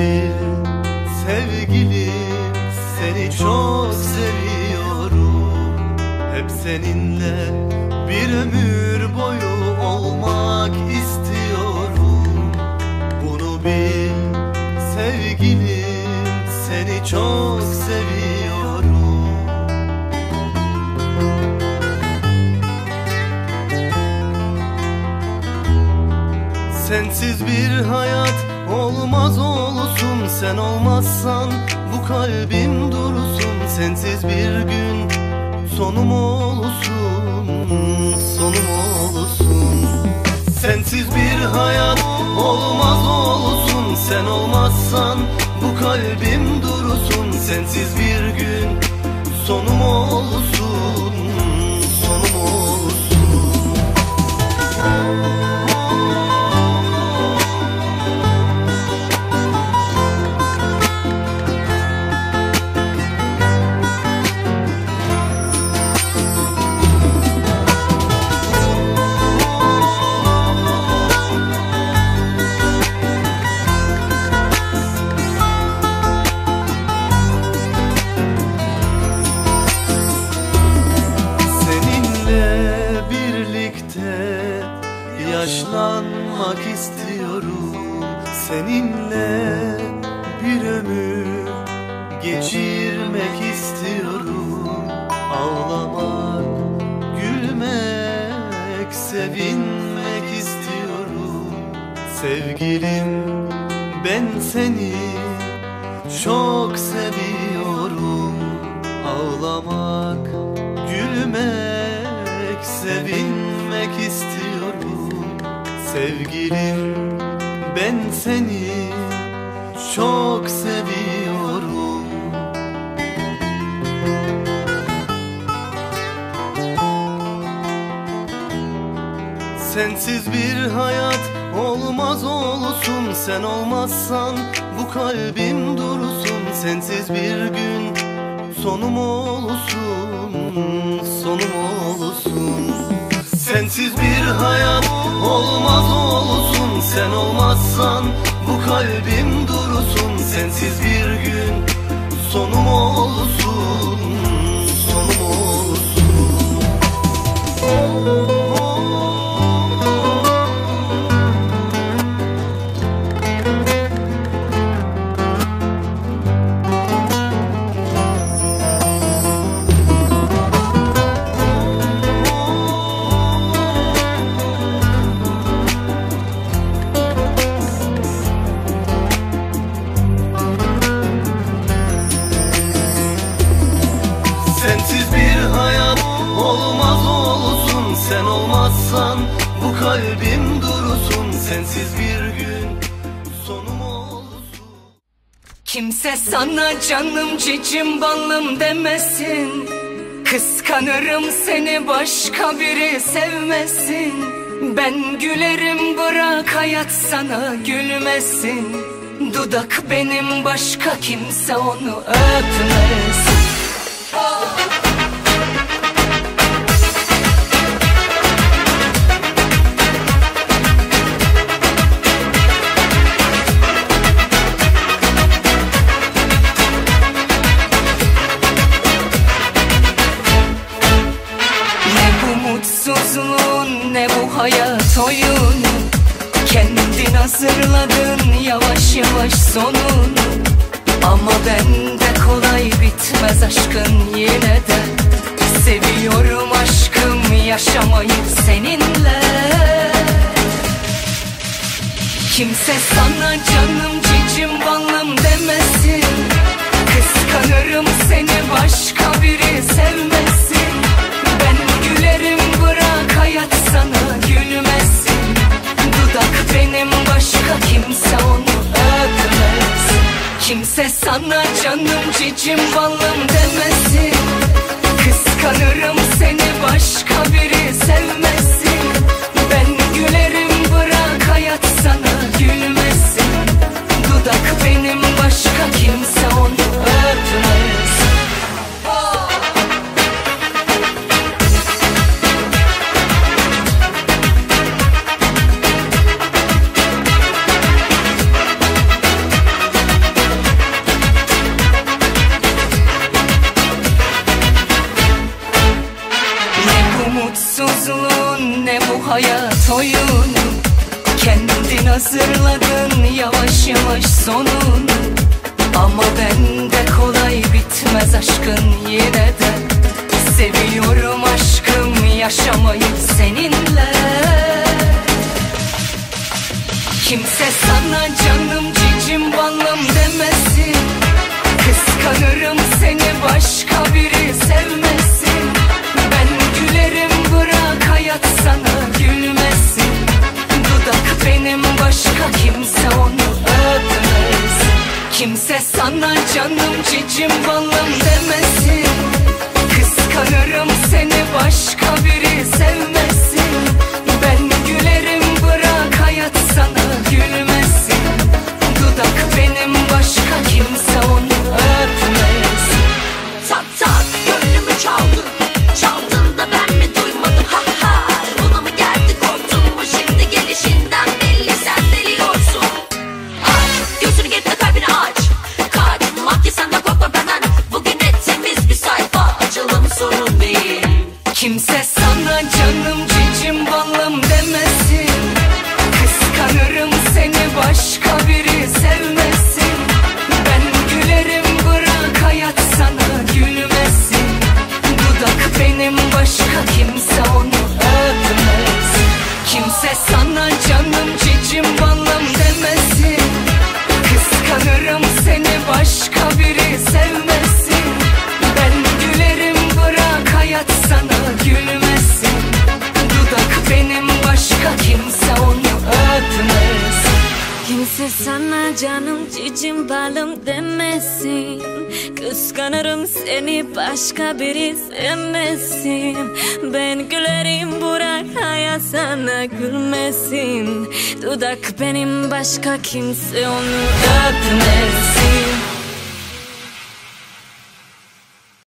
bil sevgilim seni çok seviyorum. Hep seninle bir ömür boyu olmak istiyorum. Bunu bil sevgilim seni çok seviyorum. Sensiz bir hayat olmaz olsun Sen olmazsan bu kalbim dursun. Sensiz bir gün sonum olsun Sonum olsun. Sensiz bir hayat olmaz olsun. Sen olmazsan bu kalbim dursun. Sensiz bir gün sonum olsun yaşlanmak istiyorum. Seninle bir ömür geçirmek istiyorum. Ağlamak, gülmek, sevinmek istiyorum. Sevgilim ben seni çok seviyorum. Ağlamak, gülmek, sevinmek istiyorum Sevgilim ben seni çok seviyorum. Sensiz bir hayat olmaz olsun Sen olmazsan bu kalbim dursun. Sensiz bir gün sonum olsun Sonum olsun. Sensiz bir hayat olmaz Sen olmazsan bu kalbim dursun. Sensiz bir gün sonum olsun kalbim dursun Sensiz bir gün sonum olsun. Kimse sana canım cicim balım demesin. Kıskanırım seni başka biri sevmesin. Ben gülerim bırak hayat sana gülmesin. Dudak benim başka kimse onu öpmesin sonunu Ama bende kolay bitmez aşkın yine de. Seviyorum aşkım yaşamayı seninle. Kimse sana canım cicim balım demesin. Kıskanırım seni başka biri sevmesin Bana canım cicim balım demesin Kıskanırım seni başka hayat oyunu Kendin hazırladın yavaş yavaş sonunu Ama bende kolay bitmez aşkın yine de. Seviyorum aşkım yaşamayı seninle. Kimse sana canım cicim balım demesin. Kıskanırım seni başka biri Kardeşim balım demesin. Kıskanırım seni başka biri sevmesin Seni başka biri sevmesin. Ben gülerim bırak hayat sana gülmesin. Dudak benim başka kimse onu öpmesin.